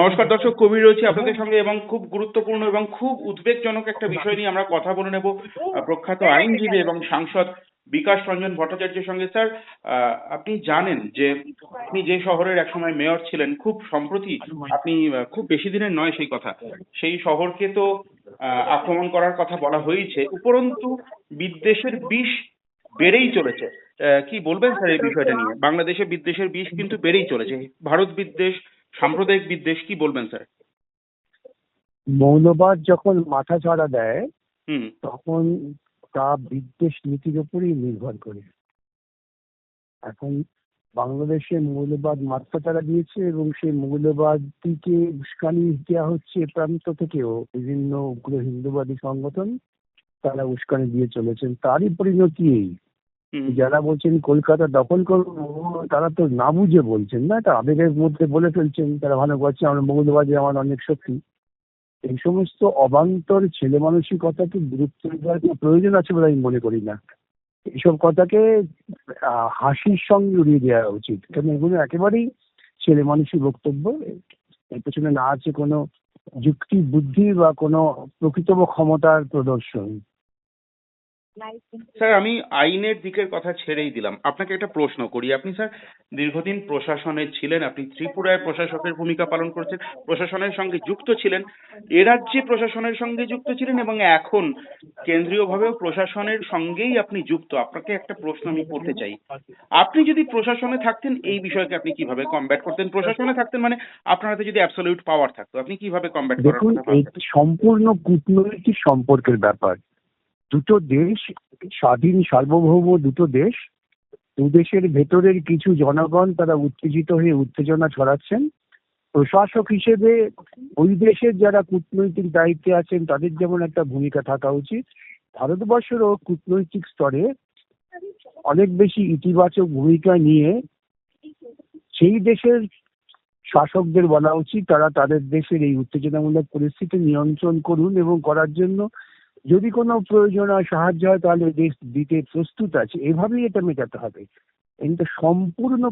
নমস্কার দর্শক, কবি রয়েছে আপনাদের সঙ্গে এবং খুব গুরুত্বপূর্ণ এবং খুব উদ্বেগজনক একটা বিষয় নিয়ে আমরা কথা বলে নেব। প্রখ্যাত আইনজীবী এবং সাংসদ বিকাশ রঞ্জন ভট্টাচার্যের সঙ্গে। স্যার আপনি জানেন যে আপনি যে শহরের একসময় মেয়র ছিলেন, খুব সম্প্রতি আপনি খুব বেশি দিনের নয় সেই কথা, সেই শহরকে তো আক্রমণ করার কথা বলা হয়েছে, উপরন্তু বিদ্বেষের বিষ বেড়েই চলেছে। কি বলবেন স্যার এই বিষয়টা নিয়ে? বাংলাদেশে বিদ্বেষের বিষ কিন্তু বেড়েই চলেছে। ভারত বিদ্বেষ সাম্প্রদায়িক বিদ্বেষ কি বলবেন স্যার? মৌলবাদ যখন মাথা ছাড়া দেয় তখন তা বিদ্বেষ নীতির উপরই নির্ভর করে। এখন বাংলাদেশে মৌলবাদ মাথা ছাড়া দিয়েছে এবং সেই মৌলবাদটিকে উস্কানি দেওয়া হচ্ছে প্রান্ত থেকেও। বিভিন্ন উগ্র হিন্দুবাদী সংগঠন তারা উস্কানি দিয়ে চলেছেন। তারই পরিণতি যারা বলছেন কলকাতা দখল করব তারা তো না বুঝে বলছেন না, এটা আবেগের মধ্যে বলে ফেলছেন, তারা ভালো করছে, আমরা মৌলবাদী, আমার অনেক শক্তি। এই সমস্ত অবান্তর ছেলে মানসিকতাকে গুরুত্ব দেওয়ার কোনো প্রয়োজন আছে বলে আমি মনে করি না। এইসব কথাকে হাসির সঙ্গে উড়িয়ে দেওয়া উচিত। কারণ এগুলো একেবারেই ছেলে মানুষের বক্তব্য, এর পেছনে না আছে কোনো যুক্তি, বুদ্ধি বা কোনো প্রকৃত ক্ষমতার প্রদর্শন। স্যার আমি আইনের দিকের কথা ছেড়েই দিলাম। আপনাকে একটা প্রশ্ন করি। আপনি স্যার দীর্ঘদিন প্রশাসনে ছিলেন। আপনি ত্রিপুরায় প্রশাসকের ভূমিকা পালন করেছেন প্রশাসনের সঙ্গে যুক্ত ছিলেন। এ রাজ্যে প্রশাসনের সঙ্গে যুক্ত ছিলেন এবং এখন কেন্দ্রীয়ভাবেও প্রশাসনের সঙ্গেই আপনি যুক্ত। আপনাকে একটা প্রশ্ন আমি করতে চাই। আপনি যদি প্রশাসনে থাকতেন এই বিষয়কে আপনি কীভাবে কমব্যাট করতেন? প্রশাসনে থাকতেন মানে আপনার হাতে যদি অ্যাবসলিউট পাওয়ার থাকতো আপনি কীভাবে কমব্যাট করার দেখুন কথা ভাবতেন? সম্পূর্ণ কূটনৈতিক সম্পর্কের ব্যাপার। দুটো দেশ, স্বাধীন, সার্বভৌম দুটো দেশ, দু দেশের ভেতরের কিছু জনগণ তারা উত্তেজিত হয়ে উত্তেজনা ছড়াচ্ছেন। প্রশাসক হিসেবে ওই দেশের যারা কূটনৈতিক দায়িত্বে আছেন, তাদের যেমন একটা ভূমিকা থাকা উচিত। ভারতবর্ষেরও কূটনৈতিক স্তরে অনেক বেশি ইতিবাচক ভূমিকা নিয়ে সেই দেশের শাসকদের বলা উচিত, তারা তাদের দেশের এই উত্তেজনামূলক পরিস্থিতি নিয়ন্ত্রণ করুন এবং করার জন্য যদি কোনো প্রয়োজন হয়, সাহায্য হয়, তাহলে দেশ দিতে প্রস্তুত আছে। এভাবেই এটা মেটাতে হবে। এটা সম্পূর্ণ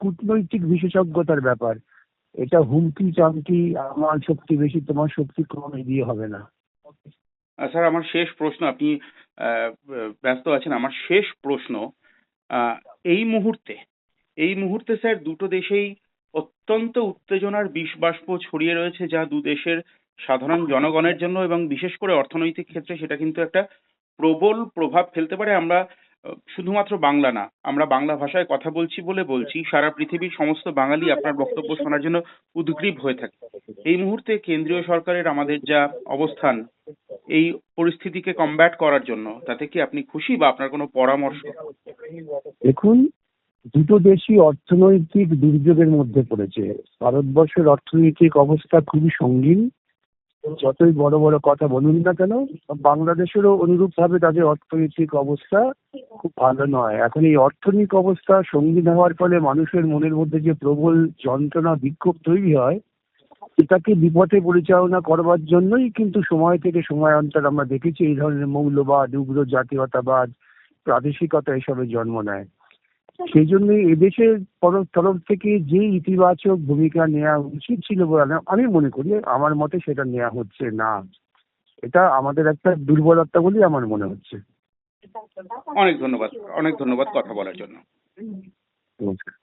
কূটনৈতিক বিশেষজ্ঞতার ব্যাপার। এটা হুমকি চামকি, আমার শক্তি বেশি, তোমার শক্তি কম দিয়ে হবে না। স্যার, আমার শেষ প্রশ্ন, আপনি ব্যস্ত আছেন। আমার শেষ প্রশ্ন এই মুহূর্তে এই মুহূর্তে, স্যার, দুটো দেশেই অত্যন্ত উত্তেজনার বিষ বাষ্প ছড়িয়ে রয়েছে, যা দু দেশের সাধারণ জনগণের জন্য এবং বিশেষ করে অর্থনৈতিক ক্ষেত্রে সেটা কিন্তু একটা প্রবল প্রভাব ফেলতে পারে। আমরা, শুধুমাত্র বাংলা না, আমরা বাংলা ভাষায় কথা বলছি বলে বলছি, সারা পৃথিবীর সমস্ত বাঙালি আপনার বক্তব্য শোনার জন্য উদ্গ্রীব হয়ে থাকে। এই মুহূর্তে কেন্দ্রীয় সরকারের আমাদের যা অবস্থান, এই পরিস্থিতিকে কমব্যাট করার জন্য, তাতে কি আপনি খুশি বা আপনার কোনো পরামর্শ? দেখুন, দুটো দেশই অর্থনৈতিক দুর্যোগের মধ্যে পড়েছে। ভারতবর্ষের অর্থনৈতিক অবস্থা খুবই সঙ্গীন। যতই বড় বড় কথা বলুন না কেন, বাংলাদেশেরও অনুরূপ ভাবে তাদের অর্থনৈতিক অবস্থা খুব ভালো নয়। এখন এই অর্থনৈতিক অবস্থা সঙ্গীন হওয়ার ফলে মানুষের মনের মধ্যে যে প্রবল যন্ত্রণা, বিক্ষোভ তৈরি হয়, এটাকে বিপথে পরিচালনা করবার জন্যই কিন্তু সময় থেকে সময় অন্তর আমরা দেখেছি এই ধরনের মৌলবাদ, উগ্র জাতীয়তাবাদ, প্রাদেশিকতা এসবের জন্ম নেয়। সেই জন্য এদেশের তরফ থেকে যে ইতিবাচক ভূমিকা নেওয়া উচিত ছিল বলে আমি- আমি মনে করি আমার মতে সেটা নেওয়া হচ্ছে না। এটা আমাদের একটা দুর্বলতা বলেই আমার মনে হচ্ছে। অনেক ধন্যবাদ অনেক ধন্যবাদ কথা বলার জন্য। নমস্কার।